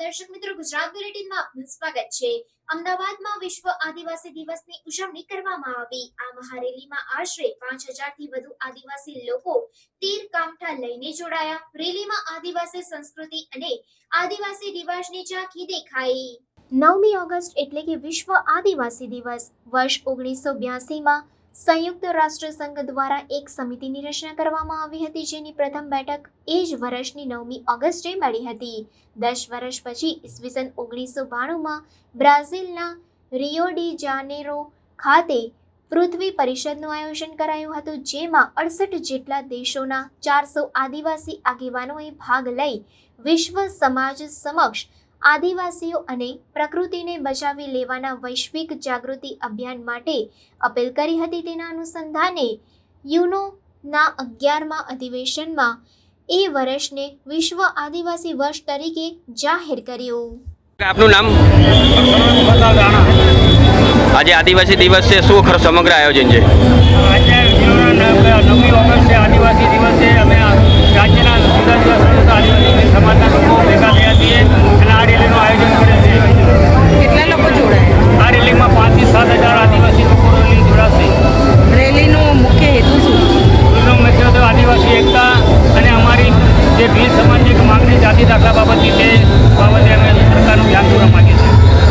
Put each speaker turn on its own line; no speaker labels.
દર્શક મિત્રો, ગુજરાત બુલેટિનમાં આપનું સ્વાગત છે. અમદાવાદમાં વિશ્વ આદિવાસી દિવસની ઉજવણી કરવામાં આવી. આ મહારેલીમાં આશરે પાંચથી વધુ આદિવાસી લોકો તીર કામઠા લઈને જોડાયા. રેલીમાં આદિવાસી સંસ્કૃતિ અને આદિવાસી રિવાજની ઝાંખી દેખાઈ. નવમી ઓગસ્ટ એટલે કે વિશ્વ આદિવાસી દિવસ. વર્ષ ઓગણીસો બ્યાસીમાં સંયુક્ત રાષ્ટ્રસંઘ દ્વારા એક સમિતિની રચના કરવામાં આવી હતી, જેની પ્રથમ બેઠક એ જ વર્ષની નવમી ઓગસ્ટે મળી હતી. દસ વર્ષ પછી ઈસવીસન ઓગણીસો બાણુંમાં બ્રાઝિલના રિયો ડી જાનેરો ખાતે પૃથ્વી પરિષદનું આયોજન કરાયું હતું, જેમાં અડસઠ જેટલા દેશોના ચારસો આદિવાસી આગેવાનોએ ભાગ લઈ વિશ્વ સમાજ સમક્ષ આદિવાસીઓ અને પ્રકૃતિને બચાવી લેવાના વૈશ્વિક જાગૃતિ અભિયાન માટે અપીલ કરી હતી. તેના અનુસંધાને યુનોના અગિયારમા અધિવેશનમાં એ વર્ષને વિશ્વ આદિવાસી વર્ષ તરીકે જાહેર કર્યું.
આપનું નામ? આજે આદિવાસી દિવસ છે. શું ખરું સમગ્ર આયોજન છે?
tiras la